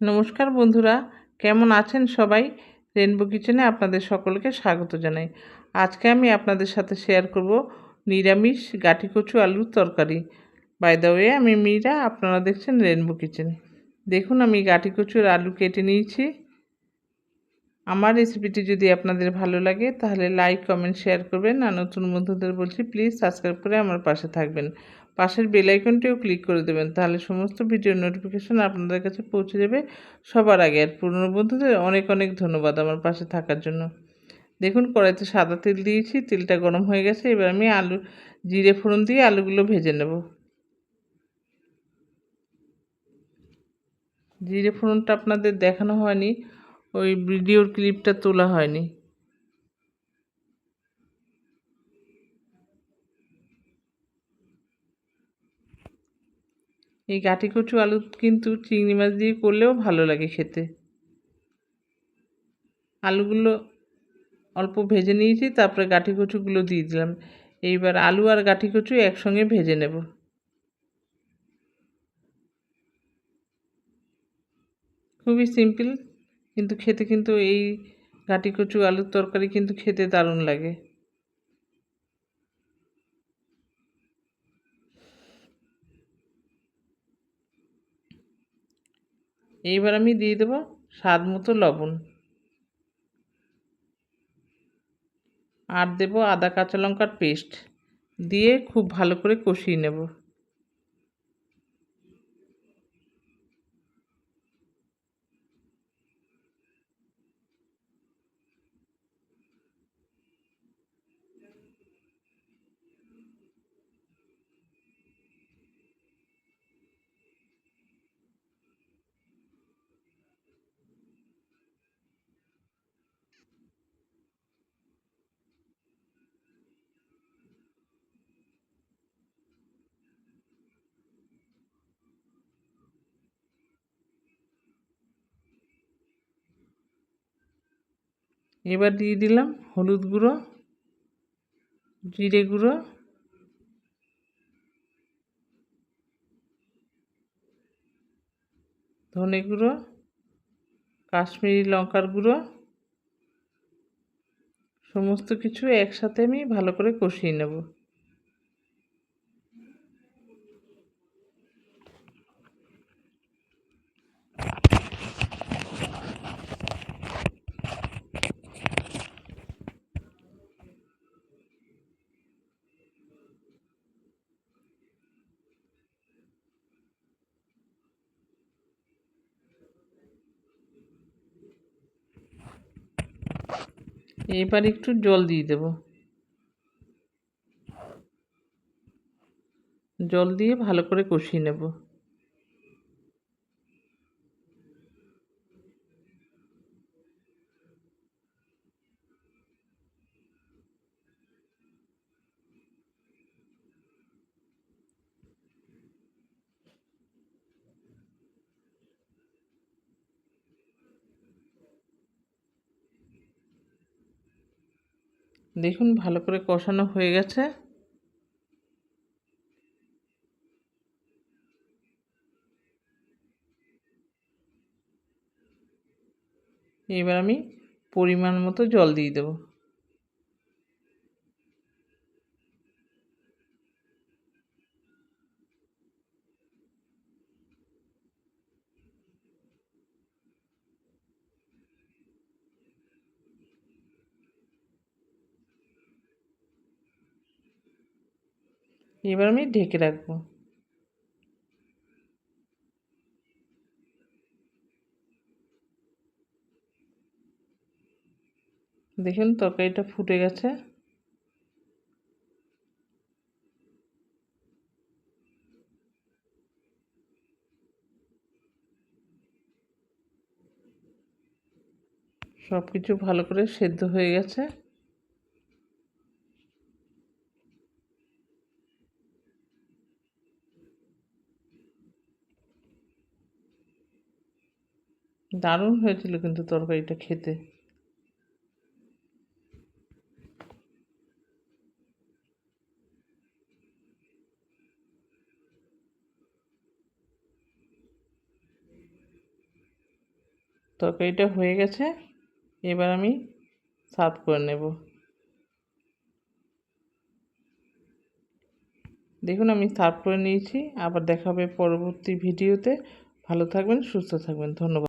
নমস্কার বন্ধুরা, কেমন আছেন সবাই? রেনবো কিচেনে আপনাদের সকলকে স্বাগত জানাই। আজকে আমি আপনাদের সাথে শেয়ার করব নিরামিষ গাঠি কচু আলুর তরকারি। বাই ওয়ে আমি মীরা, আপনারা দেখছেন রেনবো কিচেন দেখুন, আমি গাঠি কচুর আলু কেটে নিয়েছি। আমার রেসিপিটি যদি আপনাদের ভালো লাগে, তাহলে লাইক কমেন্ট শেয়ার করবেন। আর নতুন বন্ধুদের বলছি প্লিজ সাবস্ক্রাইব করে আমার পাশে থাকবেন। পাশের বেল আইকনটিও ক্লিক করে দেবেন, তাহলে সমস্ত ভিডিও নোটিফিকেশান আপনাদের কাছে পৌঁছে যাবে সবার আগে। আর পুরনো বন্ধুদের অনেক অনেক ধন্যবাদ আমার পাশে থাকার জন্য। দেখুন, কড়াইতে সাদা তেল দিয়েছি, তেলটা গরম হয়ে গেছে, এবার আমি আলু, জিরে ফোড়ন দিয়ে আলুগুলো ভেজে নেব। জিরে ফোড়নটা আপনাদের দেখানো হয়নি, ওই ভিডিওর ক্লিপটা তোলা হয়নি। এই গাঠি কচু আলু কিন্তু চিংড়ি মাছ দিয়ে করলেও ভালো লাগে খেতে। আলুগুলো অল্প ভেজে নিয়েছি, তারপরে গাঠি কচুগুলো দিয়ে দিলাম। এইবার আলু আর গাঠি কচু একসঙ্গে ভেজে নেব। খুবই সিম্পল, কিন্তু খেতে কিন্তু এই গাঠি কচু আলুর তরকারি কিন্তু খেতে দারুণ লাগে। এইবার আমি দিয়ে দেবো স্বাদ মতো লবণ। আর দেব আদা, কাঁচা লঙ্কার পেস্ট। দিয়ে খুব ভালো করে কষিয়ে নেব। এবার দিয়ে দিলাম হলুদ গুঁড়ো, জিরে গুঁড়ো, ধনে গুঁড়ো, কাশ্মীরি লঙ্কার গুঁড়ো, সমস্ত কিছু একসাথে আমি ভালো করে কষিয়ে নেব। এবার একটু জল দিয়ে দেব। জল দিয়ে ভালো করে কষিয়ে নেব। দেখুন ভালো করে কষানো হয়ে গেছে। এবার আমি পরিমাণ মতো জল দিয়ে দেবো। এবার আমি ঢেকে রাখব। দেখুন তরকারিটা ফুটে গেছে। সব কিছু ভালো করে সেদ্ধ হয়ে গেছে। দারুণ হয়েছিল কিন্তু তরকারিটা খেতে। তরকারিটা হয়ে গেছে, এবার আমি সার্ভ করে নেব। দেখুন, আমি সার্ভ করে নিয়েছি, আবার দেখা হবে পরবর্তী ভিডিওতে। ভালো থাকবেন, সুস্থ থাকবেন, ধন্যবাদ।